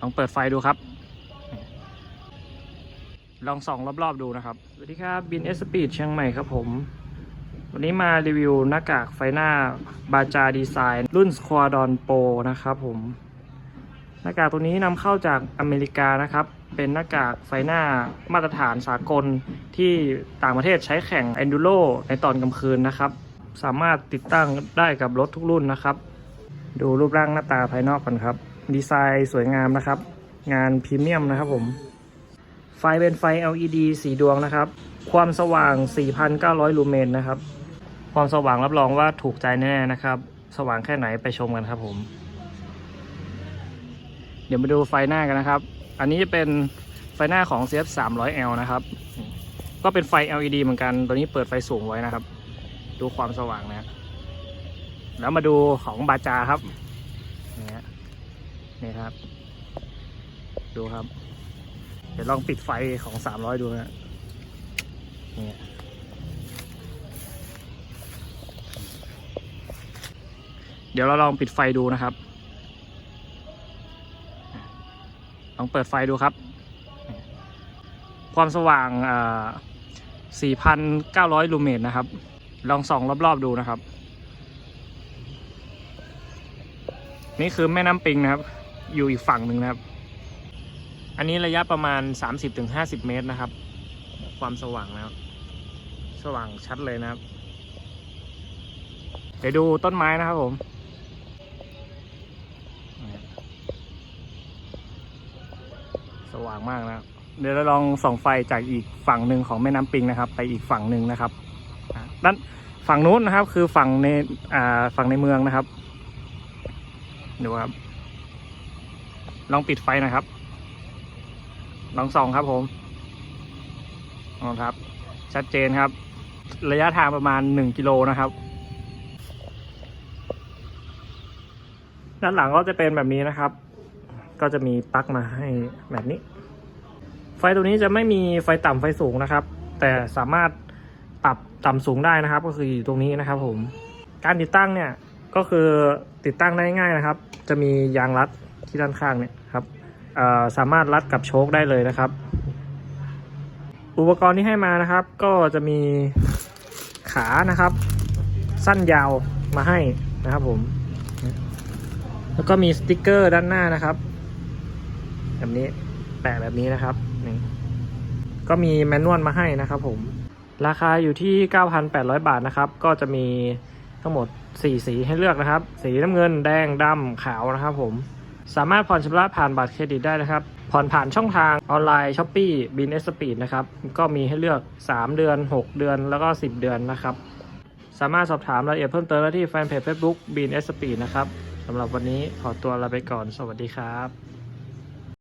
ลองเปิดไฟดูครับ ลองส่องรอบๆดูนะครับ สวัสดีครับบินเอสปีดเชียงใหม่ครับผม วันนี้มารีวิวหน้ากากไฟหน้าบาจาดีไซน์รุ่น Squadron Pro นะครับผมหน้ากากตัวนี้นำเข้าจากอเมริกานะครับ เป็นหน้ากากไฟหน้ามาตรฐานสากลที่ต่างประเทศใช้แข่ง Enduro ในตอนกลางคืนนะครับ สามารถติดตั้งได้กับรถทุกรุ่นนะครับ ดูรูปร่างหน้าตาภายนอกกันครับ ดีไซน์สวยงามนะครับ งานพรีเมียมนะครับผม ไฟเป็นไฟ LED สีดวงนะครับ ความสว่าง 4,900 ลูเมนนะครับ ความสว่างรับรองว่าถูกใจแน่ๆนะครับ สว่างแค่ไหนไปชมกันครับผม เดี๋ยวมาดูไฟหน้ากันนะครับ อันนี้จะเป็นไฟหน้าของ CF 300L นะครับ ก็เป็นไฟ LED เหมือนกัน ตัวนี้เปิดไฟสูงไว้นะครับ ดูความสว่างนะ แล้วมาดูของบาจาครับ นี่ครับ ดูครับ เดี๋ยวลองปิดไฟของ300ดูนะนี่เดี๋ยวเราลองปิดไฟดูนะครับ ลองเปิดไฟดูครับ ความสว่างอ่า4,900 ลูเมนนะครับ ลองส่องรอบๆดูนะครับ นี่คือแม่น้ำปิงนะครับ อยู่อีกฝั่งหนึ่งนะครับ อันนี้ระยะประมาณ 30-50 เมตรนะครับ ความสว่างนะครับ สว่างชัดเลยนะครับ เดี๋ยวดูต้นไม้นะครับผมสว่างมากนะครับ เดี๋ยวเราลองส่องไฟจากอีกฝั่งหนึ่งของแม่น้ำปิงนะครับ ไปอีกฝั่งหนึ่งนะครับอะด้านฝั่งนู้นนะครับ คือฝั่งในอ่าฝั่งในเมืองนะครับดูครับ ลองปิดไฟนะครับ ลองส่องครับผมลองครับ ชัดเจนครับ ระยะทางประมาณหนึ่งกิโลนะครับ ด้านหลังก็จะเป็นแบบนี้นะครับ ก็จะมีปลั๊กมาให้แบบนี้ ไฟตัวนี้จะไม่มีไฟต่ำไฟสูงนะครับ แต่สามารถปรับต่ำสูงได้นะครับ ก็คืออยู่ตรงนี้นะครับ ผม การติดตั้งเนี่ยก็คือติดตั้งได้ง่ายนะครับ จะมียางรัด ที่ด้านข้างเนี่ยครับสามารถรัดกับโชคได้เลยนะครับ อุปกรณ์ที่ให้มานะครับ ก็จะมีขานะครับ สั้นยาวมาให้นะครับผม แล้วก็มีสติกเกอร์ด้านหน้านะครับ แบบนี้แปะแบบนี้นะครับนี่ก็มีแมนนวลมาให้นะครับผม ราคาอยู่ที่ 9,800 บาทนะครับ ก็จะมีทั้งหมด 4 สีให้เลือกนะครับ สีน้ำเงินแดงดำขาวนะครับผม สามารถผ่อนชำระผ่านบัตรเครดิตได้นะครับ ผ่อนผ่านช่องทางออนไลน์ช้อปปี้บินเอสปีดนะครับ ก็มีให้เลือก 3 เดือน 6 เดือนแล้วก็ 10 เดือนนะครับ สามารถสอบถามรายละเอียดเพิ่มเติมได้ที่แฟนเพจ Facebook บินเอสปีดนะครับสำหรับวันนี้ขอตัวลาไปก่อน สวัสดีครับ